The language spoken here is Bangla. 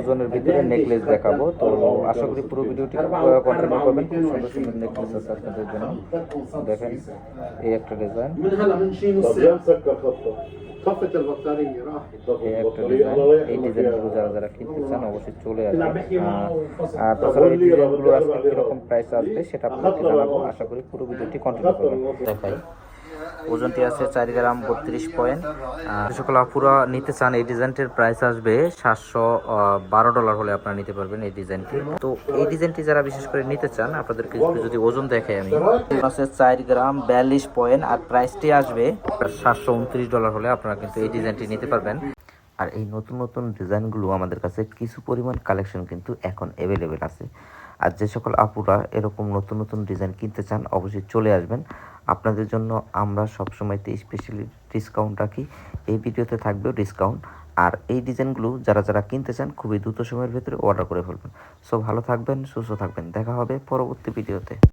ওজনের ভিতরে নেকলেস দেখাবো। তো আশা করি পুরো ভিডিওটি কন্টিনিউ করবেন। খুব সুন্দর সুন্দর নেকলেস আছে আপনাদের জন্য। দেখেন, এই একটা ডিজাইন এই একটা ডিজাইন এই যারা যারা কিনতে চান, অবশ্যই চলে আসবেন। আর কীরকম প্রাইস আসবে, সেটা আশা করি পুরো ভিডিওটি কন্টিনিউ করবেন। ওজনটি আছে চার গ্রাম বত্রিশ পয়েন্ট। সকল আপুরা নিতে চান, এই ডিজাইনটির প্রাইস আসবে সাতশো বারো ডলার হলে আপনারা নিতে পারবেন এই ডিজাইনটি। তো এই ডিজাইনটি যারা বিশেষ করে নিতে চান, আপনাদেরকে যদি ওজন দেখাই আমি। আছে চার গ্রাম বিয়াল্লিশ পয়েন্ট আর প্রাইসটি আসবে সাতশো উনত্রিশ ডলার হলে আপনারা কিন্তু এই ডিজাইনটি নিতে পারবেন। আর এই নতুন নতুন ডিজাইনগুলো আমাদের কাছে কিছু পরিমাণ কালেকশন কিন্তু এখন অ্যাভেলেবেল আছে। আর যে সকল আপুরা এরকম নতুন নতুন ডিজাইন কিনতে চান, অবশ্যই চলে আসবেন। আপনাদের জন্য আমরা সবসময়তে স্পেশালি ডিসকাউন্ট রাখি। এই ভিডিওতে থাকবেও ডিসকাউন্ট আর এই ডিজাইনগুলো যারা যারা কিনতে চান, খুবই দ্রুত সময়ের ভেতরে অর্ডার করে ফেলবেন। সো ভালো থাকবেন, সুস্থ থাকবেন। দেখা হবে পরবর্তী ভিডিওতে।